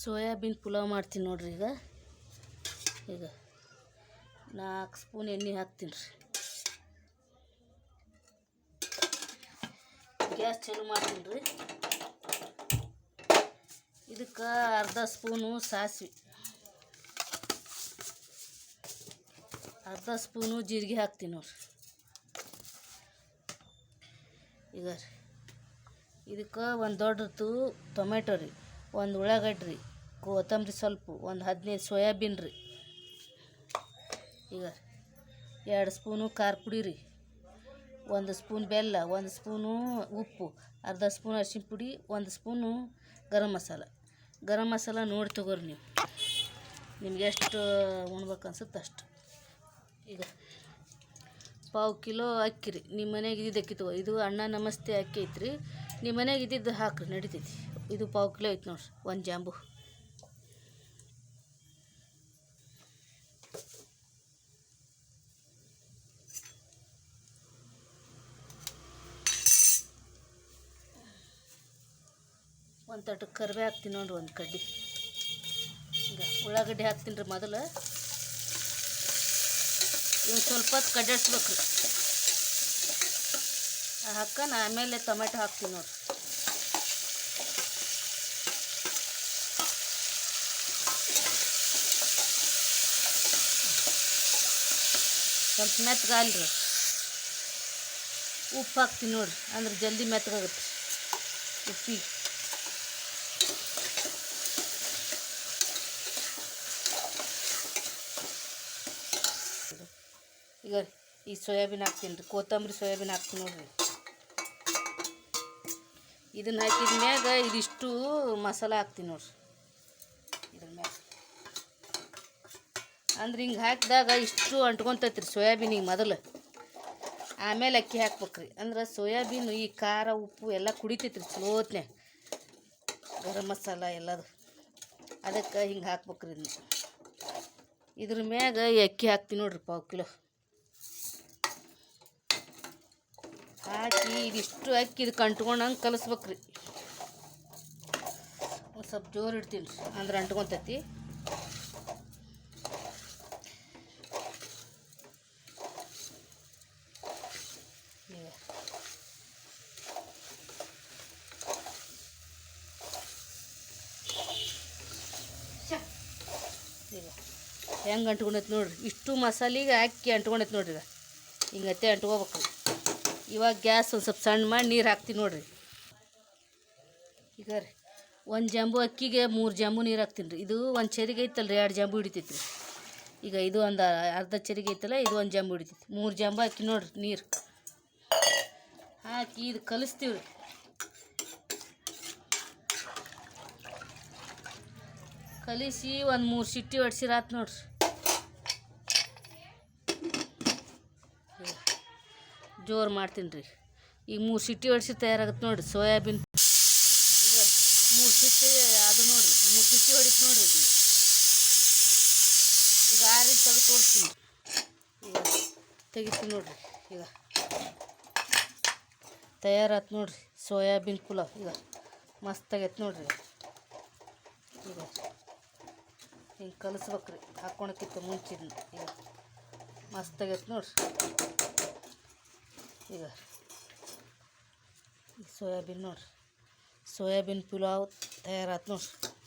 Soybean pulao ಮಾಡ್ತೀನಿ ನೋಡ್ರಿ ಈಗ. ಈಗ ನಾಲ್ಕು ಸ್ಪೂನ್ ಎಣ್ಣೆ ಹಾಕ್ತೀನಿ ರೀ. ಗ್ಯಾಸ್ ಚಾಲು ಮಾಡ್ತೀನಿ ರೀ. ಇದಕ್ಕೆ ಅರ್ಧ ಸ್ಪೂನು ಸಾಸಿವೆ. ಅರ್ಧ ಸ್ಪೂನು ಜೀರಿಗೆ ಹಾಕ್ತೀನಿ ನೋಡ್ರಿ. ಈಗ ರೀ. ಇದಕ್ಕೆ ಒಂದು ದೊಡ್ಡದು ಟೊಮೆಟೊ ರೀ. ಒಂದು ಉಳ್ಳಾಗಡ್ಡೆ ರೀ, ಕೊತ್ತಂಬರಿ ಸ್ವಲ್ಪ, ಒಂದು ಹದಿನೈದು ಸೋಯಾಬೀನ್ ರೀ. ಈಗ ಎರಡು ಸ್ಪೂನು ಖಾರ ಪುಡಿ ರೀ, ಒಂದು ಸ್ಪೂನ್ ಬೆಲ್ಲ, ಒಂದು ಸ್ಪೂನು ಉಪ್ಪು, ಅರ್ಧ ಸ್ಪೂನ್ ಅರಿಶಿನ ಪುಡಿ, ಒಂದು ಸ್ಪೂನು ಗರಂ ಮಸಾಲ. ಗರಂ ಮಸಾಲ ನೋಡಿ ತಗೋರಿ ನೀವು. ನಿಮ್ಗೆ ಎಷ್ಟು ಉಣ್ಬೇಕು ಅನ್ಸುತ್ತೆ ಅಷ್ಟು. ಈಗ ಪಾವು ಕಿಲೋ ಅಕ್ಕಿ ರೀ ನಿಮ್ಮ ಮನೆಗೆ ಇದ್ದಿದ್ದು ಅಕ್ಕಿ ತಗೋ, ಇದು ಅಣ್ಣ ನಮಸ್ತೆ ಅಕ್ಕಿ ಐತ್ರಿ ನಿಮ್ಮ ಮನೆಗೆ ಇದ್ದಿದ್ದು ಹಾಕ್ರಿ, ನಡಿತೈತಿ. ಇದು ಪಾವು ಕಿಲೋ ಐತೆ ನೋಡ್ರಿ, ಒಂದು ಜಾಂಬು. ಒಂದು ತಟ್ಟು ಕರಿಬೇ ಹಾಕ್ತೀನಿ ನೋಡ್ರಿ, ಒಂದು ಕಡ್ಡಿ. ಈಗ ಉಳ್ಳಾಗಡ್ಡಿ ಹಾಕ್ತೀನಿ ರೀ ಮೊದಲು. ಇವು ಸ್ವಲ್ಪ ಹೊತ್ತು ಕಡ್ಡಾಡ್ಸ್ಬೇಕು ರೀ ಹಾಕನ ಆಮೇಲೆ ಟೊಮೆಟೊ ಹಾಕ್ತೀನಿ ನೋಡ್ರಿ. ಸ್ವಲ್ಪ ಮೆತ್ತಗಾಲ್ರಿ ಉಪ್ಪು ಹಾಕ್ತೀನಿ ನೋಡ್ರಿ, ಅಂದ್ರೆ ಜಲ್ದಿ ಮೆತ್ತಗಾಗುತ್ತೆ. ಉಪ್ಪಿಗೆ ಈಗ ಈ ಸೋಯಾಬೀನ್ ಹಾಕ್ತೀನಿ ರೀ, ಕೊತ್ತಂಬರಿ ಸೋಯಾಬೀನ್ ಹಾಕ್ತೀನಿ ನೋಡ್ರಿ. ಇದನ್ನ ಹಾಕಿದ ಮ್ಯಾಗ ಇದಿಷ್ಟು ಮಸಾಲ ಹಾಕ್ತೀನಿ ನೋಡ್ರಿ. ಇದ್ರ ಮ್ಯಾಗ ಅಂದ್ರೆ ಹಿಂಗೆ ಹಾಕಿದಾಗ ಇಷ್ಟು ಅಂಟ್ಕೊಂತೈತೆ ರೀ ಸೋಯಾಬೀನಿಗೆ ಮೊದಲು. ಆಮೇಲೆ ಅಕ್ಕಿ ಹಾಕ್ಬೇಕ್ರಿ. ಅಂದ್ರೆ ಸೋಯಾಬೀನು ಈ ಖಾರ, ಉಪ್ಪು ಎಲ್ಲ ಕುಡಿತೈತ್ರಿ ರೀ ಚಲೋತ್ನೆ. ಗರಂ ಮಸಾಲ ಎಲ್ಲದು. ಅದಕ್ಕೆ ಹಿಂಗೆ ಹಾಕ್ಬೇಕ್ರಿ ಇದನ್ನ ಇದ್ರ ಮ್ಯಾಗ ಅಕ್ಕಿ ಹಾಕ್ತೀನಿ ನೋಡ್ರಿ ಪಾವು ಕಿಲೋ. ಹಾಕಿ ಇದಿಷ್ಟು ಅಕ್ಕಿ ಇದಕ್ಕೆ ಅಂಟ್ಕೊಂಡಂಗೆ ಕಲಿಸ್ಬೇಕ್ರಿ. ಒಂದು ಸ್ವಲ್ಪ ಜೋರು ಇಡ್ತೀನಿ ರೀ ಅಂದ್ರೆ ಅಂಟ್ಕೊತೈತಿ ಈಗ ಈಗ ಹೆಂಗೆ ಅಂಟ್ಕೊಂಡೈತೆ ನೋಡ್ರಿ. ಇಷ್ಟು ಮಸಾಲೆಗೆ ಹಾಕಿ ಅಂಟ್ಕೊಂಡೈತೆ ನೋಡ್ರಿ ಹಿಂಗೆ ಅತ್ತೆ ಅಂಟ್ಕೋಬೇಕು. ಇವಾಗ ಗ್ಯಾಸ್ ಒಂದು ಸ್ವಲ್ಪ ಸಣ್ಣ ಮಾಡಿ ನೀರು ಹಾಕ್ತೀನಿ ನೋಡ್ರಿ. ಈಗ ರೀ, ಒಂದು ಜಂಬು ಅಕ್ಕಿಗೆ ಮೂರು ಜಂಬು ನೀರು ಹಾಕ್ತೀನಿ ರೀ. ಇದು ಒಂದು ಚೆರಿಗೆ ಐತಲ್ಲ ರೀ ಎರಡು ಜಂಬು ಹಿಡಿತೈತಿ ರೀ. ಈಗ ಇದು ಒಂದು ಅರ್ಧ ಚೆರಿಗೆ ಐತಲ್ಲ, ಇದು ಒಂದು ಜಂಬು ಹಿಡಿತೈತೆ. ಮೂರು ಜಂಬು ಹಾಕಿ ನೋಡ್ರಿ ನೀರು. ಹಾಕಿ ಇದು ಕಲಿಸ್ತೀವಿ ರೀ. ಕಲಿಸಿ ಒಂದು ಮೂರು ಸಿಟ್ಟಿ ಹೊಡ್ಸಿರಾತು ನೋಡ್ರಿ. ಜೋರು ಮಾಡ್ತೀನಿ ರೀ. ಈಗ ಮೂರು ಸಿಟಿ ಹೊಡ್ಸಿ ತಯಾರಾಗತ್ತೆ ನೋಡ್ರಿ, ಸೋಯಾಬೀನ್ ಮೂರು ಸಿಟ್ಟಿ ಅದು ನೋಡ್ರಿ, ಮೂರು ಸಿಟ್ಟಿ ಹೊಡಿತು ನೋಡಿರಿ ಈಗ ರೀತಿ ತೆಗೆದು ತೋರಿಸ್ತೀನಿ. ಈಗ ತೆಗಿತೀನಿ ನೋಡಿರಿ, ಈಗ. ತಯಾರಾತು ನೋಡಿರಿ, ಸೋಯಾಬೀನ್ ಪುಲಾವ್, ಈಗ ಮಸ್ತ್ ಆಗೈತೆ ನೋಡಿರಿ. ಈಗ ಹಿಂಗೆ ಕಲಿಸ್ಬೇಕ್ರಿ ಹಾಕ್ಕೊಳಕ್ಕಿಂತ ಮುಂಚಿನ ಈಗ ಮಸ್ತ್ ಆಗೈತೆ ನೋಡ್ರಿ. ಈಗ ಈ ಸೋಯಾಬೀನ್ ನೋಡ್ರಿ. ಸೋಯಾಬೀನ್ ಪುಲಾವ್ ತಯಾರಾತು ನೋಡ್ರಿ.